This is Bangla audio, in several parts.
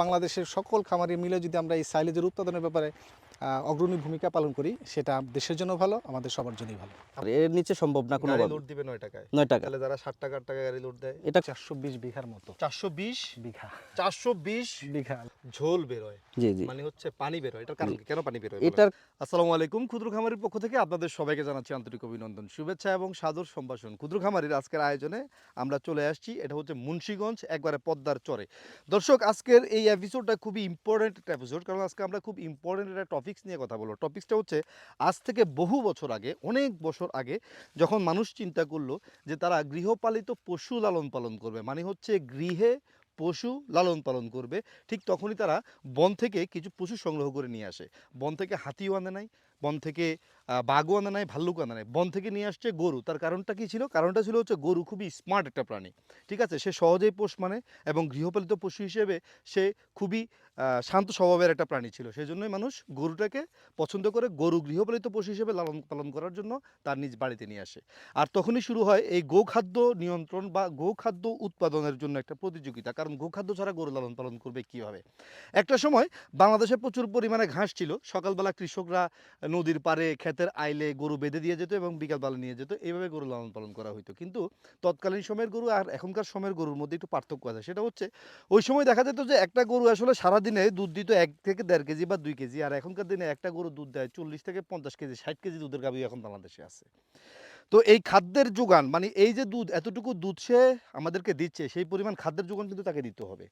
বাংলাদেশের সকল খামারি মিলে যদি আমরা এই সাইলেজের উৎপাদনের ব্যাপারে অগ্রণী ভূমিকা পালন করি সেটা দেশের জন্য ভালো আমাদের সবার জন্যই ভালো। আর এর নিচে সম্ভব না কোনো লোড দিবে নয় টাকায়। নয় টাকা তাহলে যারা ষাট টাকার টাকা গাড়ি লোড দেয় এটা চারশো বিশ বিঘার মতো। চারশো বিশ বিঘা। চারশো বিশ বিঘা। ঝোল বেরোয়। জি জি। মানে হচ্ছে পানি বেরোয়। এটার কারণ কেন পানি বেরোয়? এটার আসসালামু আলাইকুম ক্ষুদ্র খামারির পক্ষ থেকে আপনাদের সবাইকে জানাচ্ছি আন্তরিক অভিনন্দন শুভেচ্ছা এবং সাদর সম্ভাষণ। ক্ষুদ্র খামারির আজকের আয়োজনে আমরা চলে আসছি এটা হচ্ছে মুন্সিগঞ্জ একবারে পদ্মার চরে। দর্শক আজকের এই এপিসোডটা খুবই ইম্পর্টেন্ট একটা এপিসোড কারণ আজকে আমরা খুব ইম্পর্টেন্ট একটা টপিক্স নিয়ে কথা বলব। টপিক্সটা হচ্ছে, আজ থেকে বহু বছর আগে, অনেক বছর আগে, যখন মানুষ চিন্তা করল যে তারা গৃহপালিত পশু লালন পালন করবে মানে হচ্ছে গৃহে পশু লালন পালন করবে, ঠিক তখনই তারা বন থেকে কিছু পশু সংগ্রহ করে নিয়ে আসে। বন থেকে হাতিও আনে নাই, বন থেকে বাঘও আনা নাই ভাল্লুক আনা নাই। বন থেকে নিয়ে আসছে গরু। তার কারণটা কি ছিল? কারণটা ছিল হচ্ছে গরু খুবই স্মার্ট একটা প্রাণী। ঠিক আছে? সে সহজেই পোষ মানে এবং গৃহপালিত পশু হিসেবে সে খুবই শান্ত স্বভাবের একটা প্রাণী ছিল। সেই জন্যই মানুষ গরুটাকে পছন্দ করে গরু গৃহপালিত পশু হিসেবে লালন পালন করার জন্য তার নিজ বাড়িতে নিয়ে আসে। আর তখনই শুরু হয় এই গোখাদ্য নিয়ন্ত্রণ বা গোখাদ্য উৎপাদনের জন্য একটা প্রতিযোগিতা। কারণ গোখাদ্য ছাড়া গরু লালন পালন করবে কীভাবে? একটা সময় বাংলাদেশে প্রচুর পরিমাণে ঘাস ছিল। সকালবেলা কৃষকরা নদীর পাড়ে ক্ষেতের আইলে গরু বেঁধে দিয়ে যেত এবং বিকালবেলা নিয়ে যেত। এইভাবে গরু লালন পালন করা হতো কিন্তু তৎকালীন সময়ের গরু আর এখনকার সময়ের গরুর মধ্যে একটু পার্থক্য আছে। সেটা হচ্ছে, ওই সময় দেখা যেত যে একটা গরু আসলে সারাদিনে দুধ দিত এক থেকে দেড় কেজি বা দুই কেজি। আর এখনকার দিনে একটা গরু দুধ দেয় চল্লিশ থেকে পঞ্চাশ কেজি, ষাট কেজি দুধের গাভী এখন বাংলাদেশে আছে। তো এই খাদ্যের যোগান মানে এই যে দুধ, এতটুকু দুধ সে আমাদেরকে দিচ্ছে, সেই পরিমাণ খাদ্যের যোগান কিন্তু তাকে দিতে হবে।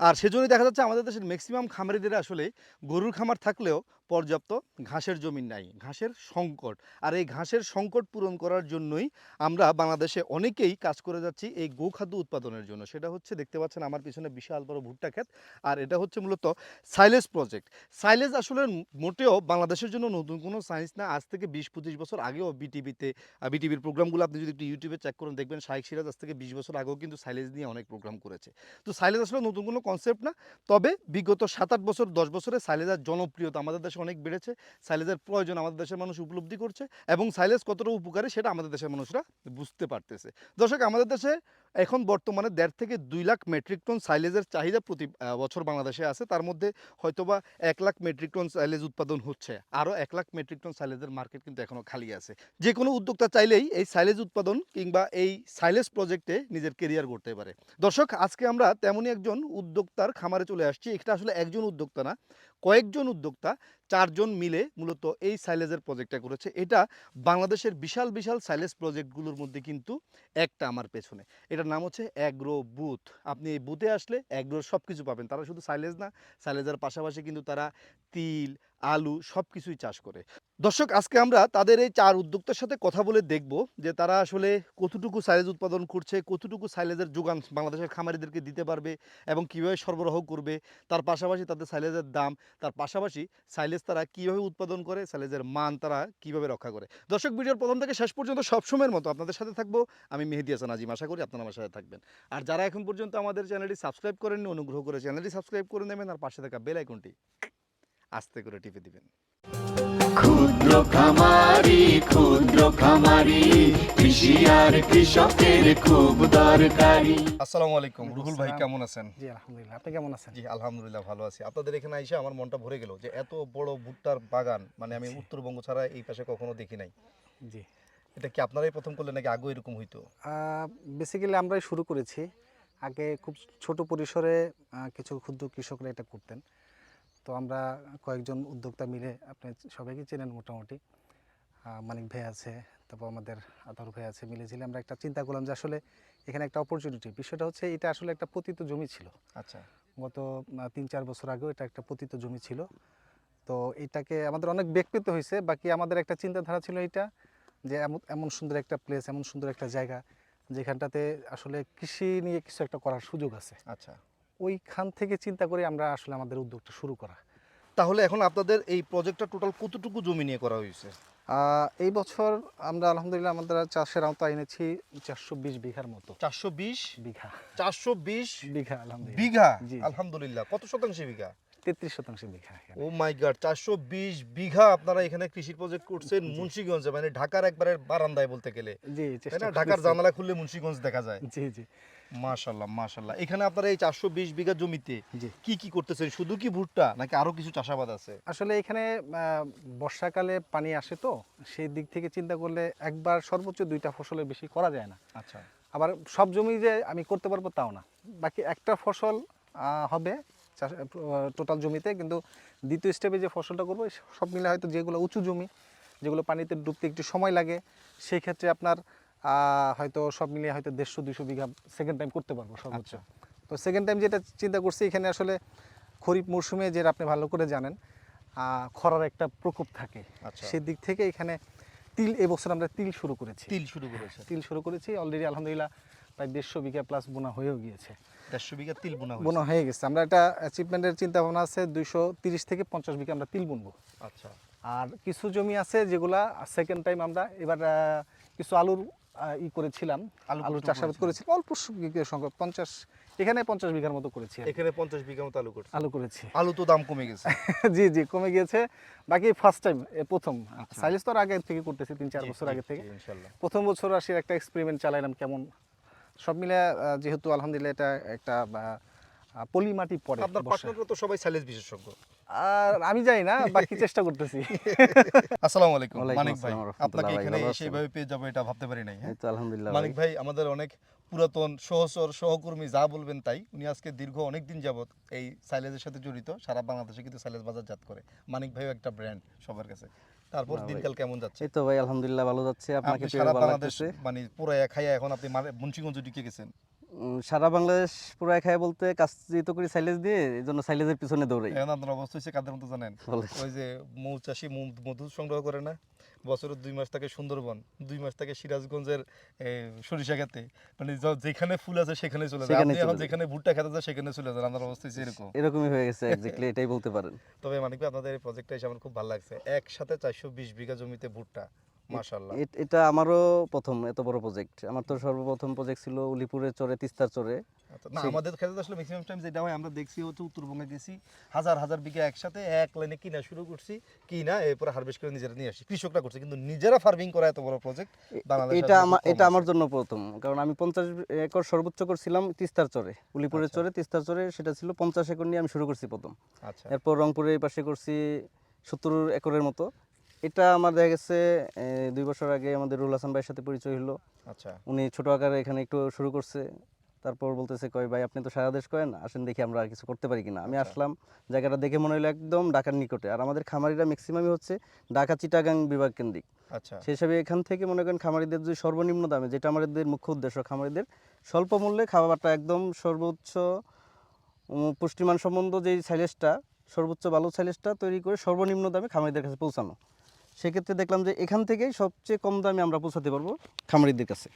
আর সেজন্যই দেখা যাচ্ছে আমাদের দেশের ম্যাক্সিমাম খামারিদের আসলে গরুর খামার থাকলেও পর্যাপ্ত ঘাসের জমি নাই, ঘাসের সংকট। আর এই ঘাসের সংকট পূরণ করার জন্যই আমরা বাংলাদেশে অনেকেই কাজ করে যাচ্ছি এই গোখাদ্য উৎপাদনের জন্য। সেটা হচ্ছে দেখতে পাচ্ছেন আমার পিছনে বিশাল বড় ভুট্টা ক্ষেত। আর এটা হচ্ছে মূলত সাইলেজ প্রজেক্ট সাইলেজ আসলে মোটেও বাংলাদেশের জন্য নতুন কোনো সায়েন্স না। আজ থেকে বিশ পঁচিশ বছর আগেও বিটিভিতে বিটিভির প্রোগ্রামগুলো আপনি যদি একটু ইউটিউবে চেক করেন, দেখবেন শাহেক সিরাজ আজ থেকে বিশ বছর আগেও কিন্তু সাইলেজ নিয়ে অনেক প্রোগ্রাম করেছে। তো সাইলেজ আসলে নতুন কোনো কনসেপ্ট না। তবে বিগত সাত আট বছর, দশ বছরে সাইলেজের জনপ্রিয়তা আমাদের দেশে অনেক বেড়েছে। সাইলেজের প্রয়োজন আমাদের দেশের মানুষ উপলব্ধি করছে এবং সাইলেজ কতটা উপকারী সেটা আমাদের দেশের মানুষরা বুঝতে পারতেছে। দর্শক, আমাদের দেশে এখন বর্তমানে দেড় থেকে দুই লাখ মেট্রিক টন সাইলেজের চাহিদা প্রতি বছর বাংলাদেশে আছে। তার মধ্যে হয়তোবা এক লাখ মেট্রিক টন সাইলেজ উৎপাদন হচ্ছে। আরও এক লাখ মেট্রিক টন সাইলেজের মার্কেট কিন্তু এখনও খালি আছে। যে কোনো উদ্যোক্তা চাইলেই এই সাইলেজ উৎপাদন কিংবা এই সাইলেজ প্রজেক্টে নিজের কেরিয়ার করতে পারে। দর্শক, আজকে আমরা তেমনই একজন উদ্যোক্তার খামারে চলে আসছি। এটা আসলে একজন উদ্যোক্তা না। কয়েকজন উদ্যোক্তা চারজন মিলে মূলত এই সাইলেজের প্রজেক্টটা করেছে। এটা বাংলাদেশের বিশাল বিশাল সাইলেজ প্রজেক্টগুলোর মধ্যে কিন্তু একটা আমার পেছনে। এটার নাম হচ্ছে অ্যাগ্রো বুথ। আপনি এই বুথে আসলে অ্যাগ্রোর সব কিছু পাবেন। তারা শুধু সাইলেজ না, সাইলেজের পাশাপাশি কিন্তু তারা তিল, আলু সব কিছুই চাষ করে। দর্শক, আজকে আমরা তাদের এই চার উদ্যোক্তার সাথে কথা বলে দেখব যে তারা আসলে কতটুকু সাইলেজ উৎপাদন করছে, কতটুকু সাইলেজের যোগান বাংলাদেশের খামারিদেরকে দিতে পারবে এবং কীভাবে সরবরাহ করবে। তার পাশাপাশি তাদের সাইলেজের দাম তার পাশাপাশি সাইলেজ তারা কীভাবে উৎপাদন করে সাইলেজের মান তারা কীভাবে রক্ষা করে। দর্শক, ভিডিওর প্রথম থেকে শেষ পর্যন্ত সবসময়ের মতো আপনাদের সাথে থাকব। আমি মেহেদি হাসান আজিম, আশা করি আপনারা আমার সাথে থাকবেন। আর যারা এখন পর্যন্ত আমাদের চ্যানেলটি সাবস্ক্রাইব করেননি, অনুগ্রহ করে চ্যানেলটি সাবস্ক্রাইব করে নেবেন আর পাশে থাকা বেল আইকনটি আস্তে করে টিপে দিবেন। খামারি ক্ষুদ্র খামারি কৃষি আর কৃষকের খুব দরকারি। আসসালামু আলাইকুম। রুহুল ভাই কেমন আছেন? জি আলহামদুলিল্লাহ। আপনি কেমন আছেন? জি আলহামদুলিল্লাহ ভালো আছি। আপনাদের এখানে এসে আমার মনটা ভরে গেল যে এত বড় ভুট্টার বাগান মানে আমি উত্তরবঙ্গ ছাড়া এই পাশে কখনো দেখি নাই। জি। এটা কি আপনারাই প্রথম করলেন নাকি আগে এরকম হইতো? বেসিক্যালি আমরাই শুরু করেছি। আগে খুব ছোট পরিসরে আহ, কিছু ক্ষুদ্র কৃষকরা এটা করতেন। তো আমরা কয়েকজন উদ্যোক্তা মিলে আপনি সবাইকে চেনেন মোটামুটি। মানিক ভাই আছে তারপর আমাদের আতর ভাই আছে মিলে ঝিলে আমরা একটা চিন্তা করলাম যে আসলে এখানে একটা অপরচুনিটি বিষয়টা হচ্ছে এটা আসলে একটা পতিত জমি ছিল। আচ্ছা। গত তিন চার বছর আগেও এটা একটা পতিত জমি ছিল। তো এটাকে আমাদের অনেক পেতে হয়েছে বাকি আমাদের একটা চিন্তাধারা ছিল এটা যে এমন এমন সুন্দর একটা প্লেস এমন সুন্দর একটা জায়গা যেখানটাতে আসলে কৃষি নিয়ে কিছু একটা করার সুযোগ আছে। আচ্ছা। ওইখান থেকে চিন্তা করে আমরা আসলে আমাদের উদ্যোগটা শুরু করা। তাহলে এখন আপনাদের এই প্রজেক্টটা টোটাল কতটুকু জমি নিয়ে করা হয়েছে? এই বছর আমরা আলহামদুলিল্লাহ আমাদের চাষের আওতায় এনেছি চারশো বিশ বিঘার মতো। চারশো বিশ? বিঘা। চারশো বিশ বিঘা আলহামদুলিল্লাহ। বিঘা। আলহামদুলিল্লাহ। কত শতাংশ বিঘা? তেত্রিশ শতাংশ বিঘা ও মাই গড চারশো বিশ বিঘা আপনারা এখানে কৃষি প্রজেক্ট করছেন মুন্সিগঞ্জে মানে ঢাকার একবারে বারান্দায় বলতে গেলে। জি ঢাকার জানালা খুললে মুন্সিগঞ্জ দেখা যায়। জি জি। মাশাল্লাহ মাশাল্লাহ এখানে আপনারা এই চারশো বিশ বিঘা জমিতে। কি কি করতেছেন? শুধু কি ভুট্টা নাকি আরও কিছু চাষাবাদ আছে? আসলে এখানে বর্ষাকালে পানি আসে তো সেই দিক থেকে চিন্তা করলে একবার সর্বোচ্চ দুইটা ফসলের বেশি করা যায় না। আচ্ছা। আবার সব জমি যে আমি করতে পারব তাও না। বাকি একটা ফসল হবে টোটাল জমিতে কিন্তু দ্বিতীয় স্টেপে যে ফসলটা করব সব মিলে হয়তো যেগুলো উঁচু জমি যেগুলো পানিতে ডুবতে একটু সময় লাগে সেই ক্ষেত্রে আপনার হয়তো সব মিলিয়ে হয়তো দেড়শো দুশো বিঘা সেকেন্ড টাইম করতে পারব সর্বোচ্চ। আচ্ছা। তো সেকেন্ড টাইম যেটা চিন্তা করছি এখানে আসলে খরিফ মৌসুমে যেটা আপনি ভালো করে জানেন খরার একটা প্রকোপ থাকে। আচ্ছা। সেই দিক থেকে এখানে তিল এবছর আমরা তিল শুরু করেছি। তিল শুরু করেছে তিল শুরু করেছি অলরেডি আলহামদুলিল্লাহ প্রায় দেড়শো বিঘা প্লাস বোনা হয়েও গিয়েছে। দেড়শো বিঘা তিল বোনা বোনা হয়ে গেছে। আমরা একটা অ্যাচিভমেন্টের চিন্তা ভাবনা আছে দুইশো তিরিশ থেকে পঞ্চাশ বিঘা আমরা তিল বুনবো। আচ্ছা। আর কিছু জমি আছে যেগুলা সেকেন্ড টাইম আমরা এবার কিছু আলুর ই করেছিলাম আলু চাষাবাদ? করেছিলাম। অল্প সংখ্যক পঞ্চাশ এখানে পঞ্চাশ বিঘার মতো করেছি এখানে পঞ্চাশ বিঘা মতো আলু করছে। আলু করেছি। আলু তো দাম কমে গেছে। জি জি কমে গিয়েছে। বাকি ফার্স্ট টাইম প্রথম। আচ্ছা। সাইলেস তো আর আগে থেকে করতেছি তিন চার বছর আগে থেকে। প্রথম বছর আসি একটা এক্সপেরিমেন্ট চালাইলাম কেমন। সব মিলে যেহেতু আলহামদুলিল্লাহ এটা একটা পলি মাটি পড়ে আপনার। পার্টনাররা তো সবাই সাইলেজ বিশেষজ্ঞ। আর আমি জানি না বাকি চেষ্টা করতেছি। আসসালামু আলাইকুম মানিক ভাই। আপনাকে এখানে আছেন? সেইভাবে পেয়ে যাব এটা ভাবতে পারি নাই হ্যাঁ? তো আলহামদুলিল্লাহ মানিক ভাই। আমাদের অনেক পুরাতন সহচর সহকর্মী যা বলবেন তাই উনি আজকে দীর্ঘ অনেক দিন যাবত এই সাইলেজের সাথে জড়িত সারা বাংলাদেশে কিন্তু সাইলেজ বাজারজাত করে। মানিক ভাইও একটা ব্র্যান্ড সবার কাছে। তারপর দিনকাল কেমন যাচ্ছে? এই তো ভাই আলহামদুলিল্লাহ ভালো যাচ্ছে আপনাকে সারা বাংলাদেশ মানে পুরো খাইয়া এখন আপনি মানে মুন্সিগঞ্জ ঢুকে গেছেন। সারা বাংলাদেশ পুরো খায় বলতে কাজ যেহেতু করি সাইলেজ দিয়ে এই জন্য সাইলেজের পিছনে দৌড়াই এখন আপনার অবস্থা হচ্ছে কাদের মতো জানেন? ওই যে মৌচাষি মৌ- মধু সংগ্রহ করে না বছরের দুই মাস থাকে সুন্দরবন দুই মাস থাকে সিরাজগঞ্জের সরিষা খেতে। মানে যেখানে ফুল আছে সেখানে চলে যায়। আপনি এখন যেখানে ভুট্টা খেতে যায় সেখানে চলে যান। আপনার অবস্থা হচ্ছে এরকম। এরকমই হয়ে গেছে এক্স্যাক্টলি এটাই বলতে পারেন। তবে মানিক ভাই আপনাদের এই প্রজেক্টটা এসে আমার খুব ভালো লাগছে। একসাথে চারশো বিশ বিঘা জমিতে ভুট্টা। মাশাল্লাহ এ- এটা আমারও প্রথম এত বড় প্রজেক্ট আমার তো সর্বপ্রথম প্রজেক্ট ছিল উলিপুরের চরে তিস্তার চরে। আচ্ছা, না আমাদের ক্ষেত্রে আসলে ম্যাক্সিমাম টাইম যেটা হয় আমরা দেখছি হচ্ছে উত্তরবঙ্গে গেছি হাজার হাজার বিঘা একসাথে এক লাইনে কিনা শুরু করছি কিনা এরপর হারভেস্ট করে নিজেরা নিয়ে আসি। কৃষকরা করছে কিন্তু নিজেরা ফার্মিং করা এত বড় প্রজেক্ট এটা আমার এটা আমার জন্য প্রথম কারণ আমি পঞ্চাশ একর সর্বোচ্চ করছিলাম তিস্তার চরে উলিপুরের আচ্ছা। চরে তিস্তার চরে সেটা ছিল পঞ্চাশ একর নিয়ে আমি শুরু করছি প্রথম। আচ্ছা। এরপর রংপুরের পাশে করছি সত্তর একরের মতো। এটা আমার দেখা গেছে দুই বছর আগে আমাদের রুল হাসান ভাইয়ের সাথে পরিচয় হলো আচ্ছা। উনি ছোট আকারে এখানে একটু শুরু করছে তারপর বলতেছে কয় ভাই আপনি তো সারা দেশ করেন আসেন দেখি আমরা আর কিছু করতে পারি কিনা? আমি আচ্ছা। আসলাম জায়গাটা দেখে মনে হলো একদম ঢাকার নিকটে। আর আমাদের খামারিরা ম্যাক্সিমামই হচ্ছে ঢাকা চিটাগাং বিভাগ কেন্দ্রিক। আচ্ছা। সেই হিসাবে এখান থেকে মনে করেন খামারিদের যে সর্বনিম্ন দামে যেটা আমাদের মুখ্য উদ্দেশ্য খামারিদের স্বল্প মূল্যে খাবারটা একদম সর্বোচ্চ পুষ্টিমান সম্বন্ধ যেই সাইলেজটা সর্বোচ্চ ভালো সাইলেজটা তৈরি করে সর্বনিম্ন দামে খামারিদের কাছে পৌঁছানো। সেক্ষেত্রে দেখলাম যে এখান থেকেই সবচেয়ে কম দামে আমরা পৌঁছাতে পারব খামারিদের কাছে।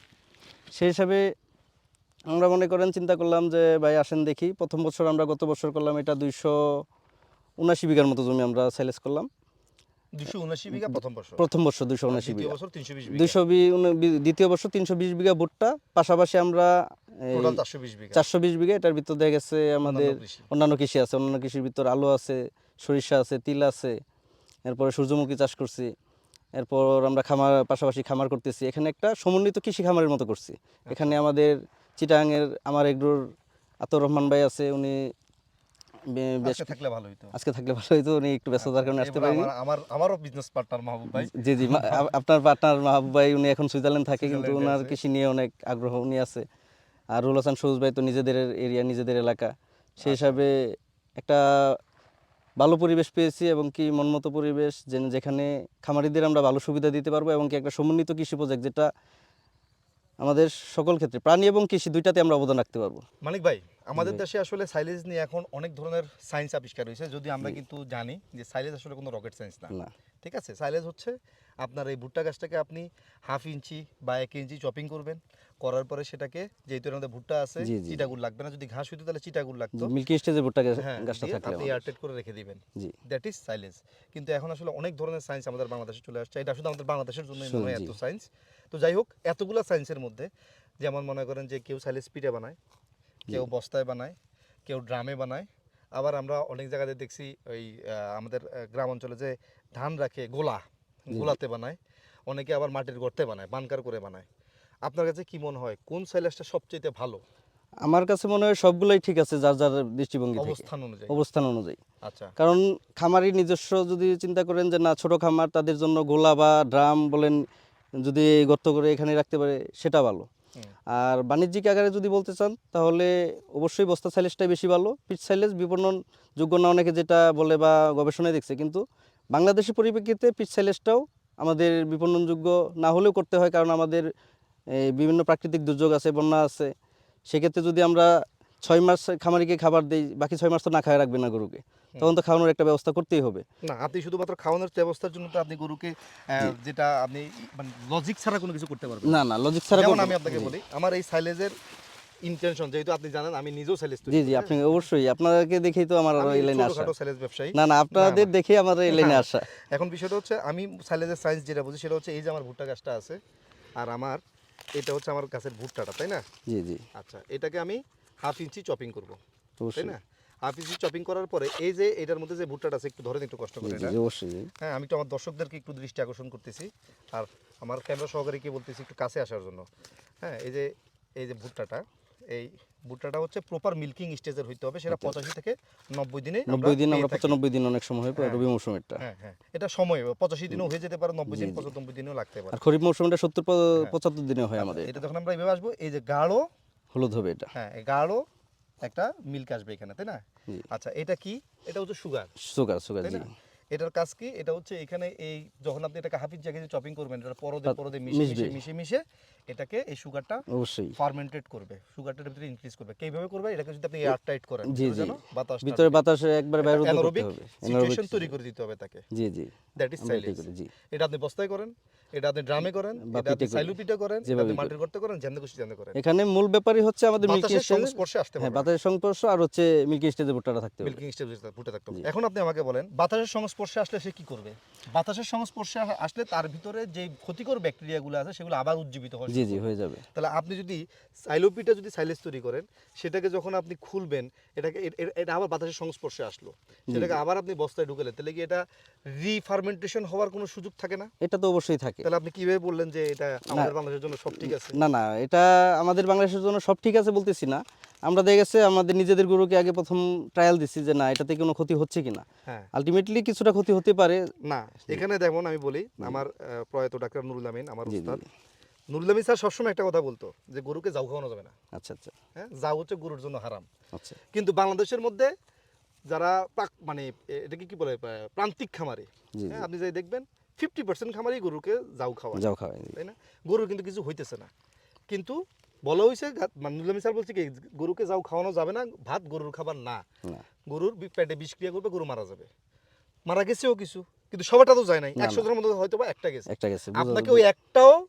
সেই হিসাবে আমরা মনে করেন চিন্তা করলাম যে ভাই আসেন দেখি। প্রথম বছর আমরা গত বছর করলাম এটা দুইশো উনাশি বিঘার মতো জমি আমরা সাইলেজ করলাম। দুশো প্রথম বছর। বছর দুইশো উনাশি বিঘা। বছর দুইশো দ্বিতীয় বর্ষ তিনশো বিশ বিঘা ভুট্টা পাশাপাশি আমরা চারশো বিশ বিঘা। এটার ভিতর দেখা গেছে আমাদের। অন্যান্য কৃষি আছে অন্যান্য কৃষির ভিতর আলু আছে সরিষা আছে তিল আছে। এরপরে সূর্যমুখী চাষ করছি এরপর আমরা খামার পাশাপাশি খামার করতেছি। এখানে একটা সমন্বিত কৃষি খামারের মতো করছি। এখানে আমাদের চিটাঙের আমার একডোর আতর রহমান ভাই আছে উনি বেশ আজকে থাকলে ভালো হতো আজকে থাকলে ভালো হতো উনি একটু ব্যস্ততার কারণে আসতে পারেনি। আমার- আমার আমারও বিজনেস পার্টনার মাহবুব ভাই। জি জি মা- আপ- আপনার পার্টনার মাহবুব ভাই উনি এখন সুইজারল্যান্ড থাকে কিন্তু ওনার কৃষি নিয়ে অনেক আগ্রহ উনি আছে। আর রুল হাসান সবুজ ভাই তো নিজেদের এরিয়া নিজেদের এলাকা। সেই হিসাবে একটা ভালো পরিবেশ পেয়েছি এবং কি মনমতো পরিবেশ যেখানে খামারিদের আমরা ভালো সুবিধা দিতে পারব এবং কি একটা সমন্বিত কৃষি প্রজেক্ট যেটা আমাদের সকল ক্ষেত্রে প্রাণী এবং কৃষি দুইটাতে আমরা অবদান রাখতে পারব। মানিক ভাই আমাদের দেশে আসলে সাইলেজ নিয়ে এখন অনেক ধরনের সায়েন্স আবিষ্কার হয়েছে যদি আমরা কিন্তু জানি যে সাইলেজ আসলে কোনো রকেট সায়েন্স না। ঠিক আছে? সাইলেজ হচ্ছে আপনার এই ভুট্টা গাছটাকে আপনি হাফ ইঞ্চি বা এক ইঞ্চি চপিং করবেন করার পরে সেটাকে যেহেতু মধ্যে ভুট্টা আছে। চিটাগুড় লাগবে না যদি ঘাস হইতো তাহলে চিটাগুড় লাগতো। মিল্কি স্টেজে ভুট্টা হ্যাঁ গাছটা থাকলে আপনি আমাদের। এয়ারটেট করে রেখে দিবেন। দ্যাট ইজ সাইলেজ কিন্তু এখন আসলে অনেক ধরনের সায়েন্স আমাদের বাংলাদেশে চলে আসছে এটা শুধু আমাদের বাংলাদেশের জন্য নয় এত সায়েন্স তো যাই হোক এতগুলো সায়েন্সের মধ্যে যেমন মনে করেন যে কেউ সাইলেজ পিঠে বানায় কেউ বস্তায় বানায় কেউ ড্রামে বানায় আবার আমরা অনেক জায়গাতে দেখছি ওই আমাদের গ্রাম অঞ্চলে যে ধান রাখে গোলা গোলাতে বানায় অনেকে আবার মাটির গর্তে বানায় বানকার করে বানায়। আপনার কাছে কি মনে হয় কোন সাইলেজটা সবচেয়ে ভালো? আমার কাছে মনে হয় সবগুলোই ঠিক আছে যার যার দৃষ্টিভঙ্গি অবস্থান অনুযায়ী। অবস্থান অনুযায়ী। আচ্ছা। কারণ খামারি নিজস্ব যদি চিন্তা করেন যে না ছোট খামার তাদের জন্য গোলা বা ড্রাম বলেন যদি গর্ত করে এখানে রাখতে পারে সেটা ভালো। আর বাণিজ্যিক আকারে যদি বলতে চান তাহলে অবশ্যই বস্তা সাইলেজটাই বেশি ভালো। পিচ সাইলেজ বিপণন যোগ্য না অনেকে যেটা বলে বা গবেষণায় দেখছে কিন্তু বাংলাদেশের পরিপ্রেক্ষিতে পিচ সাইলেজটাও আমাদের বিপণনযোগ্য না হলেও করতে হয় কারণ আমাদের বিভিন্ন প্রাকৃতিক দুর্যোগ আছে বন্যা আছে। সেক্ষেত্রে যদি আমরা ছয় মাস খামারিকে খাবার দিই বাকি ছয় মাস তো না খায় রাখবে না গরুকে। তখন তো খাওয়ানোর একটা ব্যবস্থা করতেই হবে। না আপনি শুধুমাত্র খাওয়ানোর ব্যবস্থার জন্য তো আপনি গরুকে যেটা আপনি মানে লজিক ছাড়া কোনো কিছু করতে পারবেন না। না লজিক ছাড়া যেমন আমি আপনাকে বলি আমার এই সাইলেজের ইন্টেনশন যেহেতু আপনি জানেন আমি নিজেও সাইলেজ জি জি আপনি অবশ্যই আপনাকে দেখেই তো আমার এই লাইনে আসা। সাইলেজ ব্যবসায়ী। না না আপনাদের দেখেই আমার এই লাইনে আসা। এখন বিষয়টা হচ্ছে আমি সাইলেজের সায়েন্স যেটা বুঝি সেটা হচ্ছে এই যে আমার ভুট্টা গাছটা আছে আর আমার এটা হচ্ছে আমার গাছের ভুট্টাটা তাই না? জি জি। আচ্ছা এটাকে আমি হাফ ইঞ্চি চপিং করব তাই না? হাফ ইঞ্চি চপিং করার পরে এই যে এটার মধ্যে যে ভুট্টাটা আছে একটু ধরেন একটু কষ্ট করে। হ্যাঁ আমি তো আমার দর্শকদেরকে একটু দৃষ্টি আকর্ষণ করতেছি। আর আমার ক্যামেরা সহকারীকে বলতেছি একটু কাছে আসার জন্য। হ্যাঁ এই যে এই যে ভুট্টাটা এই ভুট্টাটা হচ্ছে প্রপার মিল্কিং স্টেজের হইতে হবে সেটা পঁচাশি থেকে নব্বই দিনে নব্বই দিন আমরা পঁচানব্বই দিন অনেক সময় হয় হ্যাঁ। রবি মৌসুমেরটা। হ্যাঁ হ্যাঁ এটা সময় পঁচাশি দিনও হয়ে যেতে পারে নব্বই দিন পঁচানব্বই দিনও লাগতে পারে। আর খরিফ মৌসুমটা সত্তর হ্যাঁ। পঁচাত্তর দিনে হয় আমাদের। এটা যখন আমরা এইভাবে আসব এই যে গাঢ় হলুদ হবে এটা। হ্যাঁ গাঢ় একটা মিল্ক আসবে এখানে তাই না। আচ্ছা এটা কি? এটা হচ্ছে সুগার। সুগার সুগার জি। এটার কাজ কি? এটা হচ্ছে এখানে এই যখন আপনি এটাকে হাফিজ জায়গায় চপিং করবেন এটা পরদে পরদে মিশে মিশে মিশে মিশে এটাকে এই সুগারটা অবশ্যই। ফার্মেন্টেড করবে। সুগারটার ভিতরে ইনক্রিজ করবে। কীভাবে করবে? এটাকে যদি আপনি এয়ার টাইট করেন জি, জি। বাতাস ভিতরে বাতাসে একবার বাইরে করতে হবে। সিচুয়েশন তৈরি করে দিতে হবে তাকে। জি জি। দ্যাট ইজ সাইলেন্স এটা আপনি বস্তায় করেন। এটা আপনি ড্রামে করেন এটা। সাইলুপিটে করেন আপনি মাটির করতে করেন খুশি করেন। এখানে মূল ব্যাপারই হচ্ছে আমাদের মিল্কিং সংস্পর্শে আসতে হ্যাঁ হবে। বাতাসের সংস্পর্শ আর হচ্ছে মিল্কিং স্টেজে ভুট্টাটা থাকতে হবে। মিল্কিং স্টেজ থাকতে হবে। এখন আপনি আমাকে বলেন বাতাসের সংস্পর্শে আসলে সে কি করবে? বাতাসের সংস্পর্শে আসলে তার ভিতরে যে ক্ষতিকর ব্যাকটেরিয়াগুলো আছে সেগুলো আবার উজ্জীবিত হয় জি জি হয়ে যাবে। তাহলে আপনি যদি সাইলোপিটা যদি সাইলেজ তৈরি করেন সেটাকে যখন আপনি খুলবেন এটাকে এটা আবার বাতাসের সংস্পর্শে আসলো। সেটাকে আবার আপনি বস্তায় ঢুকালেন তাহলে কি এটা রিফার্মেন্টেশন হওয়ার কোনো সুযোগ থাকে না? এটা তো অবশ্যই থাকে। তাহলে আপনি কীভাবে বললেন যে এটা আমাদের বাংলাদেশের জন্য সব ঠিক আছে? না না এটা আমাদের বাংলাদেশের জন্য সব ঠিক আছে বলতেছি না। আমরা দেখে গেছে আমাদের নিজেদের গরুকে আগে প্রথম ট্রায়াল দিচ্ছি যে না এটাতে কোনো ক্ষতি হচ্ছে কিনা। হ্যাঁ। আলটিমেটলি কিছুটা ক্ষতি হতে পারে। না এখানে দেখুন আমি বলি আমার প্রয়াত ডাক্তার নুরুল আমিন আমার উস্তাদ। নুরুল আমিন স্যার সবসময় একটা কথা বলতো যে গরুকে যাও খাওয়ানো যাবে না। আচ্ছা আচ্ছা। হ্যাঁ যাও হচ্ছে গরুর জন্য হারাম। আচ্ছা। কিন্তু বাংলাদেশের মধ্যে যারা মানে এটাকে কি বলে প্রান্তিক খামারে হ্যাঁ আপনি যাই দেখবেন ফিফটি পার্সেন্ট খামারই গরুকে যাও খাওয়া যাও খাওয়াই তাই না? গরুর কিন্তু কিছু হইতেছে না। কিন্তু বলা হয়েছে গা- মানে স্যার বলছে কি গরুকে যাও খাওয়ানো যাবে না ভাত গরুর খাবার না। গরুর পেটে বিষক্রিয়া করবে গরু মারা যাবে। মারা গেছেও কিছু কিন্তু সবারটা তো যায় নাই। একশো জনের মধ্যে হয়তো বা একটা গেছে। একটা গেছে আপনাকে ওই একটাও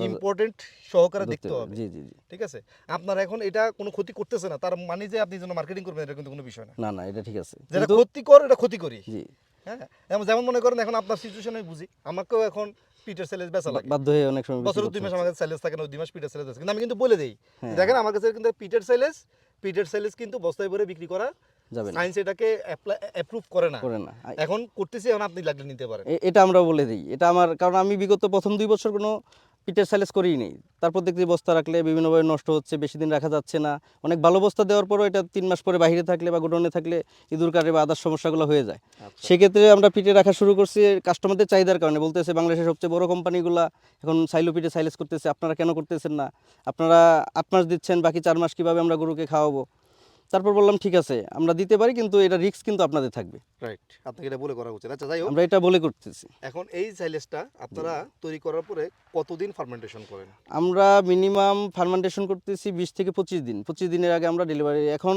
ইম্পর্টেন্ট সহকারে দেখতে হবে। জি জি জি। ঠিক আছে? আপনার এখন এটা কোনো ক্ষতি করতেছে না। তার মানে যে আপনি যেন মার্কেটিং করবেন এটা কিন্তু কোনো বিষয় না। না না এটা ঠিক আছে। যেটা কিন্তু ক্ষতিকর এটা ক্ষতি করি। জি। হ্যাঁ যেমন যেমন মনে করেন এখন আপনার সিচুয়েশন আমি বুঝি। আমাকেও এখন পিটার সেলেস বেচা লাগে। বাধ্য হয়ে অনেক সময় বিক্রি দুই মাস হচ্ছে। আমার কাছে সেলেস থাকে না দুই মাস পিটার সেলেস আছে। কিন্তু আমি কিন্তু বলে দেই হ্যাঁ। দেখেন আমার কাছে কিন্তু পিটার সেলেস পিটার সেলেস কিন্তু বস্তায় ভরে বিক্রি করা যাবে না। সায়েন্স এটাকে অ্যাপ্রুভ করে না। করে না। এখন করতেছি এখন আপনি লাগলে নিতে পারেন। এটা আমরা বলে দিই। এটা আমার কারণ আমি বিগত প্রথম দুই বছর কোনো পিটের স্যালেস করিই নেই। তারপর দেখছি বস্তা রাখলে বিভিন্নভাবে নষ্ট হচ্ছে বেশি দিন রাখা যাচ্ছে না। অনেক ভালো বস্তা দেওয়ার পরও এটা তিন মাস পরে বাইরে থাকলে বা গোডাউনে থাকলে ইঁদুর কাটে বা আদার সমস্যাগুলো হয়ে যায়। সেক্ষেত্রে আমরা পিঠে রাখা শুরু করছি কাস্টমারদের চাহিদার কারণে। বলতেছে বাংলাদেশের সবচেয়ে বড় কোম্পানিগুলো এখন সাইলো পিঠে সাইলেস করতেছে। আপনারা কেন করতেছেন না? আপনারা আট মাস দিচ্ছেন বাকি চার মাস কীভাবে আমরা গরুকে খাওয়াবো? তারপর বললাম ঠিক আছে আমরা দিতে পারি কিন্তু এটা রিস্ক কিন্তু আপনাদের থাকবে। রাইট আপনাকে এটা বলে করা উচিত। আচ্ছা যাই হোক। আমরা এটা বলে করতেছি। এখন এই সাইলেসটা আপনারা তৈরি করার পরে কতদিন ফার্মেন্টেশন করেন? আমরা মিনিমাম ফার্মেন্টেশন করতেছি বিশ থেকে পঁচিশ দিন। পঁচিশ দিনের আগে আমরা ডেলিভারি এখন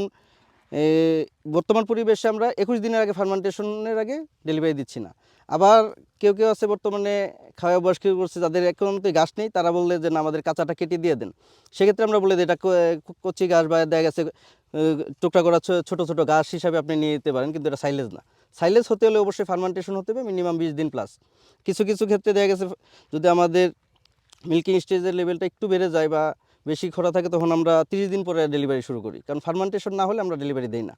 বর্তমান পরিবেশে আমরা একুশ দিনের আগে ফার্মেন্টেশনের আগে ডেলিভারি দিচ্ছি না। আবার কেউ কেউ আছে বর্তমানে খাওয়া বয়স কেউ করছে যাদের একান্তই গাছ নেই তারা বললে যে না আমাদের কাঁচাটা কেটে দিয়ে দেন। সেক্ষেত্রে আমরা বলে দিই এটা কচি গাছ বা দেখা গেছে টুকরা করা ছোটো ছোট গাছ হিসাবে আপনি নিয়ে যেতে পারেন, কিন্তু এটা সাইলেজ না। সাইলেজ হতে হলে অবশ্যই ফার্মেন্টেশন হতে হবে মিনিমাম বিশ দিন প্লাস কিছু কিছু ক্ষেত্রে দেখা গেছে, যদি আমাদের মিল্কিং স্টেজের লেভেলটা একটু বেড়ে যায় বা বেশি খরা থাকে, তখন আমরা তিরিশ দিন পরে ডেলিভারি শুরু করি। কারণ ফার্মেন্টেশন না হলে আমরা ডেলিভারি দিই না।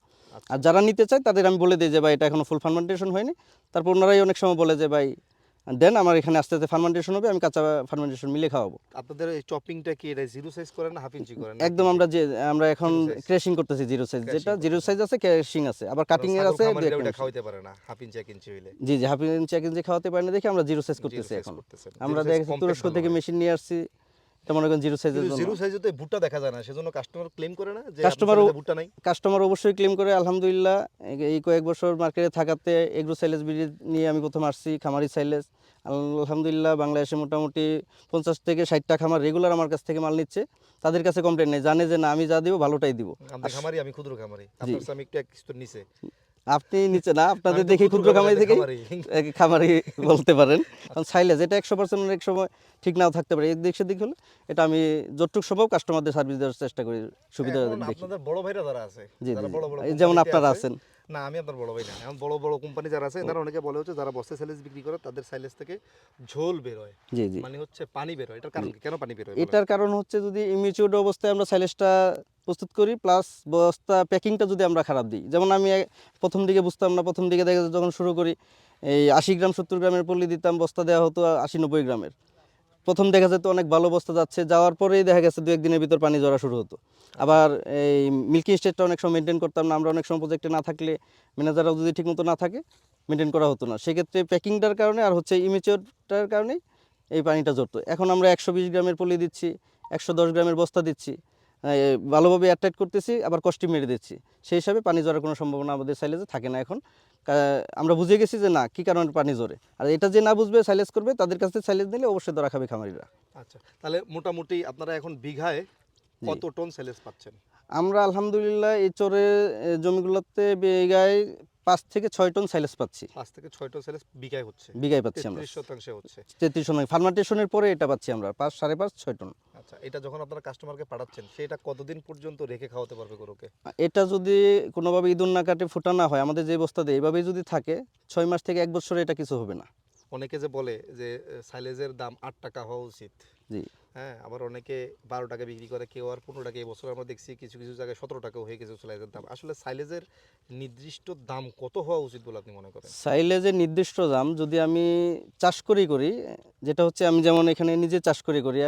আর যারা নিতে চায়, তাদের আমি বলে দিই যে, ভাই, এটা এখনও ফুল ফার্মেন্টেশন হয়নি। তারপর ওনারাই অনেক সময় বলে যে, ভাই দেন আমার এখানে আস্তে আস্তে ফার্মেন্টেশন হবে আমি কাঁচা ফার্মেন্টেশন মিলে খাওয়াবো। আপনাদের এই চপিংটা কি এটা জিরো সাইজ করেন না হাফ ইঞ্চি করেন একদম আমরা যে আমরা এখন ক্রেশিং করতেছি জিরো সাইজ যেটা জিরো সাইজ আছে ক্রেশিং আছে। আবার কাটিং এর আছে। খাওয়াইতে পারে না হাফ ইঞ্চি এক ইঞ্চি হইলে। জি জি হাফ ইঞ্চি এক ইঞ্চি খাওয়াতে পারি না দেখি আমরা জিরো সাইজ করতেছি এখন। আমরা compact তুরস্ক থেকে মেশিন নিয়ে আসছি। এটা মনে করেন জিরো সাইজের জন্য। জিরো সাইজে তো ভুট্টা দেখা যায় না সেজন্য কাস্টমার ক্লেম করে না যে Customer আপনার ও- সাথে ভুট্টা নাই। কাস্টমার অবশ্যই ক্লেম করে আলহামদুলিল্লাহ। এই- এই কয়েক বছর মার্কেটে থাকাতে এগ্রো সাইলেজ বিডি নিয়ে আমি প্রথম আসছি খামারি সাইলেজ আলহামদুলিল্লাহ বাংলাদেশে মোটামুটি পঞ্চাশ থেকে ষাটটা খামার রেগুলার আমার কাছ থেকে মাল নিচ্ছে। তাদের কাছে কমপ্লেন নেই জানে যে না আমি যা দিব ভালোটাই দিব। খামারি আমি ক্ষুদ্র খামারি। আমি একটু এক নিচে। আপনি নিচে না আপনাদের দেখি ক্ষুদ্র খামারি থেকে খামারি। বলতে পারেন। কারণ সাইলেজ এটা একশো পার্সেন্ট অনেক সময় ঠিক নাও থাকতে পারে। একদিক সেদিক হলে এটা আমি যতটুকু সম্ভব কাস্টমারদের সার্ভিস দেওয়ার চেষ্টা করি সুবিধা দেখি বড় ভাইরা যারা আছে যেমন আপনারা আছেন। না আমি আপনার বড় ভাই না। এখন বড় বড় কোম্পানি যারা আছে তারা অনেকে বলে হচ্ছে যারা বস্তা সাইলেজ বিক্রি করে তাদের সাইলেজ থেকে ঝোল বের হয়। জি জি। মানে হচ্ছে পানি বের হয়। এটার কারণ কি? কেন পানি বের হয়? এটার কারণ হচ্ছে যদি ইমিচিউড অবস্থায় আমরা সাইলেজটা প্রস্তুত করি প্লাস বস্তা প্যাকিংটা যদি আমরা খারাপ দিই যেমন আমি প্রথম দিকে বুঝতাম না প্রথম দিকে দেখা যখন শুরু করি এই আশি গ্রাম সত্তর গ্রামের পল্লি দিতাম বস্তা দেওয়া হতো আশি নব্বই গ্রামের। প্রথম দেখা যেত অনেক ভালো অবস্থা যাচ্ছে, যাওয়ার পরেই দেখা গেছে দু একদিনের ভিতর পানি জড়া শুরু হতো। আবার এই মিল্কিং স্টেটটা অনেক সময় মেনটেন করতাম না, আমরা অনেক সময় প্রজেক্টে না থাকলে ম্যানেজাররাও যদি ঠিকমতো না থাকে মেনটেন করা হতো না। সেক্ষেত্রে প্যাকিংটার কারণে আর হচ্ছে ইমেচিওরটার কারণেই এই পানিটা জড়তো এখন আমরা একশো বিশ গ্রামের পলি দিচ্ছি, একশো দশ গ্রামের বস্তা দিচ্ছি। ভালোভাবে অ্যাট্রাক্ট করতেছি আবার কষ্টি মেরে দিচ্ছি। সেই হিসাবে পানি ঝরার কোনো সম্ভাবনা আমাদের সাইলেজে থাকে না এখন। আমরা বুঝে গেছি যে না কী কারণে পানি ঝরে আর এটা যে না বুঝবে সাইলেজ করবে তাদের কাছ থেকে সাইলেজ নিলে অবশ্যই ধরা খাবে খামারিরা। আচ্ছা তাহলে মোটামুটি আপনারা এখন বিঘায় কত টন সাইলেজ পাচ্ছেন? আমরা আলহামদুলিল্লাহ এই চরে জমিগুলোতে বিঘায় পাঁচ থেকে ছয় টন সাইলেজ পাচ্ছি। পাঁচ থেকে ছয় টন সাইলেজ বিঘায় হচ্ছে। বিঘায় পাচ্ছি আমরা। শতাংশে হচ্ছে। তেত্রিশ ফার্মান্টেশনের পরে এটা পাচ্ছি আমরা পাঁচ সাড়ে পাঁচ ছয় টন। আচ্ছা এটা যখন আপনারা কাস্টমারকে পাঠাচ্ছেন সেটা কতদিন পর্যন্ত রেখে খাওয়াতে পারবে গরুকে? এটা যদি কোনোভাবে ইঁদুর না কাটে ফুটা না হয় আমাদের যে বস্তা দেয় এভাবেই যদি থাকে ছয় মাস থেকে এক বছরে এটা কিছু হবে না। অনেকে যে বলে যে সাইলেজের দাম আট টাকা হওয়া উচিত। জি। হ্যাঁ আবার অনেকে বারো টাকা বিক্রি করে, কেউ আর পনেরো টাকা এবছর আমরা দেখছি কিছু কিছু জায়গায় সতেরো টাকা হয়ে গেছে সাইলেজের দাম আসলে সাইলেজের নির্দিষ্ট দাম কত হওয়া উচিত বলে আপনি মনে করেন? সাইলেজের নির্দিষ্ট দাম যদি আমি চাষ করি করি, যেটা হচ্ছে আমি যেমন এখানে নিজে চাষ করি করি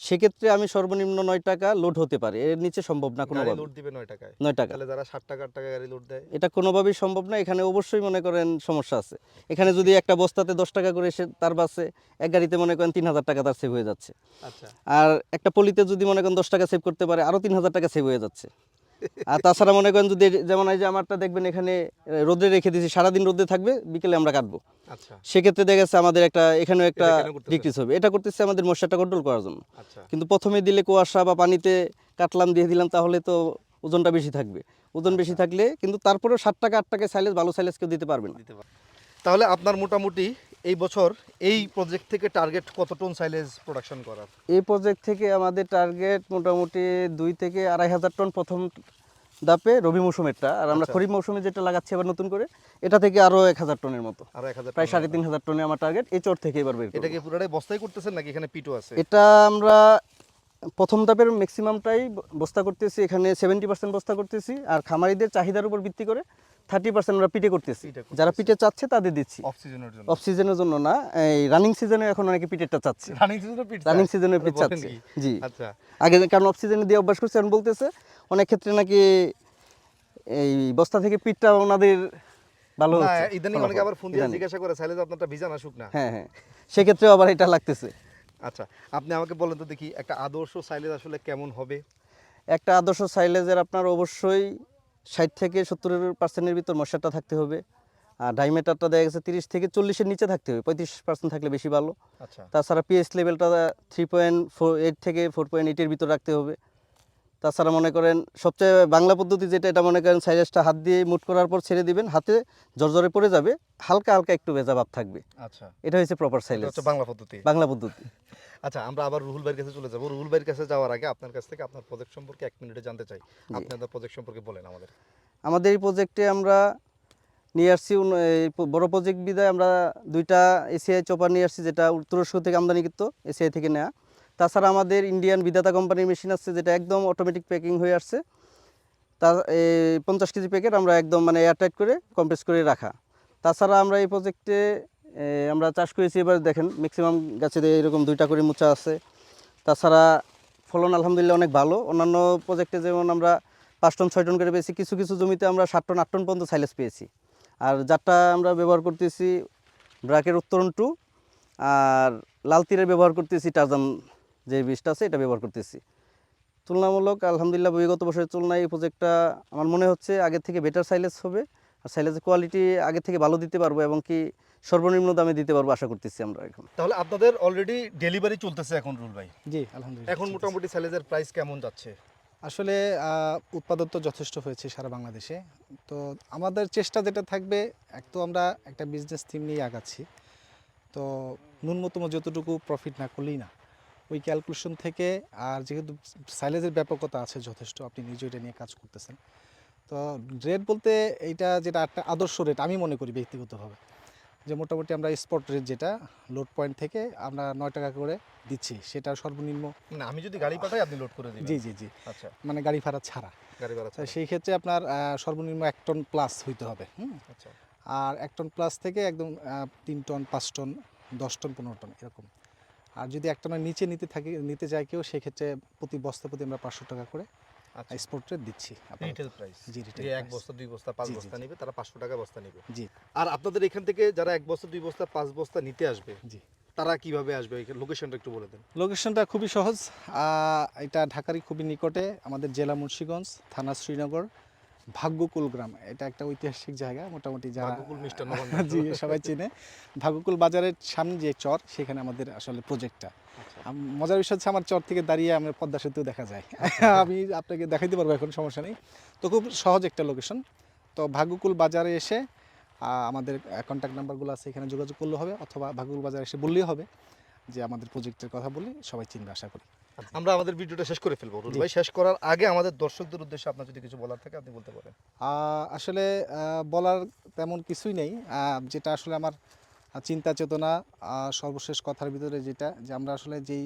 সেক্ষেত্রে আমি সর্বনিম্ন নয় টাকা লোড হতে পারে। এর নিচে সম্ভব না কোনো লোড দিবে নয় টাকায়। নয় টাকা। তাহলে যারা ষাট টাকা টাকা গাড়ি লোড দেয় এটা কোনোভাবেই সম্ভব না। এখানে অবশ্যই মনে করেন সমস্যা আছে। এখানে যদি একটা বস্তাতে দশ টাকা করে এসে তার বাসে এক গাড়িতে মনে করেন তিন হাজার টাকা তার সেভ হয়ে যাচ্ছে। আচ্ছা। আর একটা পলিতে যদি মনে করেন দশ টাকা সেভ করতে পারে আরও তিন হাজার টাকা সেভ হয়ে যাচ্ছে। আর তাছাড়া মনে করেন যদি যেমন এই যে আমারটা দেখবেন এখানে রোদে রেখে দিয়েছি সারাদিন রোদে থাকবে বিকেলে আমরা কাটবো। আচ্ছা। সেক্ষেত্রে দেখা যাচ্ছে আমাদের একটা এখানেও একটা ডিক্রিজ হবে। এটা করতেছে আমাদের মশাটা কন্ট্রোল করার জন্য। আচ্ছা। কিন্তু প্রথমে দিলে কুয়াশা বা পানিতে কাটলাম দিয়ে দিলাম তাহলে তো ওজনটা বেশি থাকবে। ওজন বেশি থাকলে কিন্তু তারপরেও ষাট টাকা আট টাকায় সাইলেজ ভালো সাইলেজ কেউ দিতে পারবে না। তাহলে আপনার মোটামুটি এই বছর এই প্রজেক্ট থেকে টার্গেট কত টন সাইলেজ প্রোডাকশন করার? এই প্রজেক্ট থেকে আমাদের টার্গেট মোটামুটি দুই থেকে আড়াই হাজার টন প্রথম দাপে রবি মৌসুমেরটা। আর আমরা আচ্ছা। খরিফ মৌসুমে যেটা লাগাচ্ছি আবার নতুন করে এটা থেকে আরও এক হাজার টনের মতো। আর প্রায় সাড়ে তিন হাজার টনে আমার টার্গেট এই চর থেকে এবার বের এটা করব। কি পুরোটাই বস্তায় করতেছেন নাকি এখানে পিটো আছে? এটা আমরা প্রথম ধাপের ম্যাক্সিমামটাই বস্তা করতেছি। এখানে সেভেন্টি পার্সেন্ট বস্তা করতেছি। আর খামারিদের চাহিদার উপর ভিত্তি করে থার্টি পার্সেন্ট আমরা পিটে করতেছি। যারা পিটে চাচ্ছে তাদের দিচ্ছি। অফ সিজনের জন্য। জন্য না এই রানিং সিজনে এখন অনেকে পিটেরটা চাচ্ছে। রানিং সিজনে পিট চাচ্ছে। জি। আচ্ছা। আগে কারণ অফ সিজনে দিয়ে অভ্যাস করছে এখন বলতেছে অনেক ক্ষেত্রে নাকি এই বস্তা থেকে পিটটা ওনাদের ভালো ইদানিং অনেকে আবার ফোন দিয়ে জিজ্ঞাসা করে সাইলেজ আপনারটা ভিজা না। শুকনা হ্যাঁ হ্যাঁ। সেক্ষেত্রেও আবার এটা লাগতেছে। আচ্ছা আপনি আমাকে বলেন তো দেখি একটা আদর্শ সাইলেজ আসলে কেমন হবে? একটা আদর্শ সাইলেজের আপনার অবশ্যই ষাট থেকে সত্তর পার্সেন্টের ভিতর মশারটা থাকতে হবে। আর ডাইমেটারটা দেখা গেছে তিরিশ থেকে চল্লিশের নিচে থাকতে হবে পঁয়ত্রিশ পার্সেন্ট থাকলে বেশি ভালো। আচ্ছা। তাছাড়া পিএইচ লেভেলটা থ্রি পয়েন্ট ফোর এইট থেকে ফোর পয়েন্ট এইটের ভিতর রাখতে হবে। তাছাড়া মনে করেন সবচেয়ে বাংলা পদ্ধতি যেটা এটা মনে করেন সাইলেজটা হাত দিয়ে মুট করার পর ছেড়ে দিবেন হাতে জর্জরে পড়ে যাবে হালকা হালকা একটু ভেজা ভাব থাকবে। আচ্ছা। এটা হচ্ছে প্রপার হচ্ছে বাংলা পদ্ধতি। বাংলা পদ্ধতি। আচ্ছা আমরা আবার রুহুল ভাইয়ের কাছে চলে যাব। রুহুল ভাইয়ের কাছে যাওয়ার আগে আপনার কাছ থেকে আপনার প্রজেক্ট সম্পর্কে এক মিনিটে জানতে চাই। আপনি আপনার প্রজেক্ট সম্পর্কে বলেন আমাদের। আমাদের এই প্রজেক্টে আমরা নিয়ে আসছি বড় প্রজেক্ট বিদায় আমরা দুইটা এসিআই চপার নিয়ে আসছি যেটা তুরস্ক থেকে আমদানিকৃত এসিআই থেকে নেওয়া তাছাড়া আমাদের ইন্ডিয়ান বিধাতা কোম্পানির মেশিন আছে যেটা একদম অটোমেটিক প্যাকিং হয়ে আসছে। তা এই পঞ্চাশ কেজি প্যাকেট আমরা একদম মানে এয়ারটাইট করে কম্প্রেস করে রাখা। তাছাড়া আমরা এই প্রজেক্টে আমরা চাষ করেছি এবার দেখেন ম্যাক্সিমাম গাছে দিয়ে এরকম দুইটা করে মোচা আছে। তাছাড়া ফলন আলহামদুলিল্লাহ অনেক ভালো। অন্যান্য প্রজেক্টে যেমন আমরা পাঁচ টন, ছয় টন করে পেয়েছি, কিছু কিছু জমিতে আমরা সাত টন, আট টন পর্যন্ত সাইলেজ পেয়েছি। আর যারটা আমরা ব্যবহার করতেছি ব্রাকের উত্তরণ টু, আর লাল তীরের ব্যবহার করতেছি টারজান যে বীজটা আছে, এটা ব্যবহার করতেছি। তুলনামূলক আলহামদুলিল্লাহ বিগত বছরের তুলনায় এই প্রজেক্টটা আমার মনে হচ্ছে আগের থেকে বেটার সাইলেজ হবে। আর সাইলেজের কোয়ালিটি আগে থেকে ভালো দিতে পারব এবং কি সর্বনিম্ন দামে দিতে পারব আশা করতেছি আমরা এখন। তাহলে আপনাদের অলরেডি ডেলিভারি চলতেছে এখন রুল ভাই? জি আলহামদুলিল্লাহ এখন মোটামুটি সাইলেজের প্রাইস কেমন যাচ্ছে? আসলে উৎপাদন তো যথেষ্ট হয়েছে সারা বাংলাদেশে। তো আমাদের চেষ্টা যেটা থাকবে এক তো আমরা একটা বিজনেস থিম নিয়ে আগাচ্ছি। তো ন্যূনতম যতটুকু প্রফিট না করলেই না। ওই ক্যালকুলেশন থেকে আর যেহেতু সাইলেজের ব্যাপকতা আছে যথেষ্ট আপনি নিজে এটা নিয়ে কাজ করতেছেন। তো রেট বলতে এইটা যেটা একটা আদর্শ রেট আমি মনে করি ব্যক্তিগতভাবে। যে মোটামুটি আমরা স্পট রেট যেটা লোড পয়েন্ট থেকে আমরা নয় টাকা করে দিচ্ছি সেটা সর্বনিম্ন। না আমি যদি গাড়ি পাঠাই আপনি লোড করে দিবেন। জি জি জি। আচ্ছা। মানে গাড়ি ভাড়া ছাড়া। গাড়ি ভাড়া সেই ক্ষেত্রে আপনার সর্বনিম্ন এক টন প্লাস হইতে হবে হুম? আচ্ছা। আর এক টন প্লাস থেকে একদম তিন টন পাঁচ টন দশ টন পনেরো টন এরকম। আর যদি এক টনের নিচে নিতে থাকি নিতে যায় কেউ সেক্ষেত্রে প্রতি বস্তা প্রতি আমরা পাঁচশো টাকা করে আচ্ছা। রেট দিচ্ছি রিটেল প্রাইস জি, retail এক বস্তা দুই বস্তা পাঁচ বস্তা নেবে তারা পাঁচশো টাকা বস্তা নিবে। জি। আর আপনাদের এখান থেকে যারা এক বস্তা দুই বস্তা পাঁচ বস্তা নিতে আসবে জি। তারা কীভাবে আসবে? লোকেশনটা একটু বলে দেন। লোকেশনটা খুবই সহজ। আহ, এটা ঢাকারই খুবই নিকটে আমাদের জেলা মুন্সিগঞ্জ থানা শ্রীনগর। ভাগ্যকুল গ্রাম এটা একটা ঐতিহাসিক জায়গা মোটামুটি যারা। জি সবাই চেনে। ভাগ্যকুল বাজারের সামনে যে চর সেখানে আমাদের আসলে প্রজেক্টটা মজার বিষয় হচ্ছে আমার চর থেকে দাঁড়িয়ে আমার পদ্মা সেতু দেখা যায়। আমি আপনাকে দেখাইতে পারব এখন সমস্যা নেই। তো খুব সহজ একটা লোকেশন তো ভাগ্যকুল বাজারে এসে আমাদের কন্ট্যাক্ট নাম্বারগুলো আছে এখানে যোগাযোগ করলে হবে অথবা ভাগ্যকুল বাজারে এসে বললেই হবে যে আমাদের প্রজেক্টের কথা বলে সবাই চিনবে আশা করি। আমরা আমাদের ভিডিওটা শেষ করে ফেলব। রুল ভাই শেষ করার আগে আমাদের দর্শকদের উদ্দেশ্যে আপনার যদি কিছু বলার থাকে আপনি বলতে পারেন। আসলে বলার তেমন কিছুই নেই। যেটা আসলে আমার চিন্তা চেতনা সর্বশেষ কথার ভিতরে যেটা যে আমরা আসলে যেই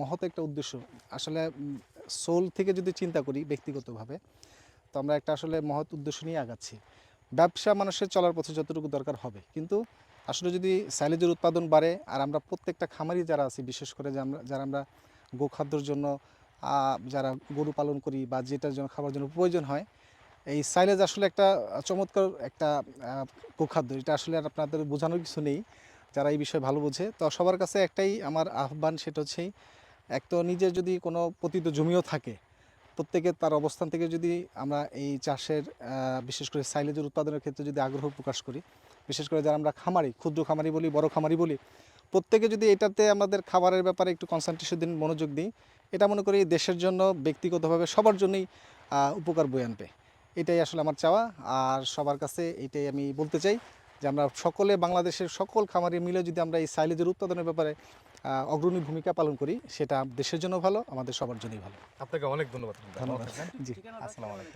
মহৎ একটা উদ্দেশ্য আসলে সোল থেকে যদি চিন্তা করি ব্যক্তিগতভাবে তো আমরা একটা আসলে মহৎ উদ্দেশ্য নিয়ে আগাচ্ছি। ব্যবসা মানুষের চলার পথে যতটুকু দরকার হবে। কিন্তু আসলে যদি সাইলেজের উৎপাদন বাড়ে আর আমরা প্রত্যেকটা খামারি যারা আছি বিশেষ করে যে আমরা যারা আমরা গোখাদ্যর জন্য যারা গরু পালন করি বা যেটার জন্য খাবার জন্য প্রয়োজন হয়, এই সাইলেজ আসলে একটা চমৎকার একটা গোখাদ্য। এটা আসলে আপনাদের বোঝানোর কিছু নেই, যারা এই বিষয়ে ভালো বোঝে। তো সবার কাছে একটাই আমার আহ্বান, সেটা হচ্ছেই এক তো নিজের যদি কোনো পতিত জমিও থাকে প্রত্যেকে তার অবস্থান থেকে যদি আমরা এই চাষের বিশেষ করে সাইলেজের উৎপাদনের ক্ষেত্রে যদি আগ্রহ প্রকাশ করি, বিশেষ করে যারা আমরা খামারি, ক্ষুদ্র খামারি বলি, বড় খামারি বলি প্রত্যেকে যদি এটাতে আমাদের খাবারের ব্যাপারে একটু কনসেন্ট্রেশন দিন মনোযোগ দিই এটা মনে করি দেশের জন্য ব্যক্তিগতভাবে সবার জন্যই উপকার বয়ে আনবে। এটাই আসলে আমার চাওয়া। আর সবার কাছে এটাই আমি বলতে চাই যে আমরা সকলে বাংলাদেশের সকল খামারি মিলে যদি আমরা এই সাইলেজের উৎপাদনের ব্যাপারে অগ্রণী ভূমিকা পালন করি সেটা দেশের জন্য ভালো আমাদের সবার জন্যই ভালো। আপনাকে অনেক ধন্যবাদ। ধন্যবাদ। জি। আসসালামু আলাইকুম।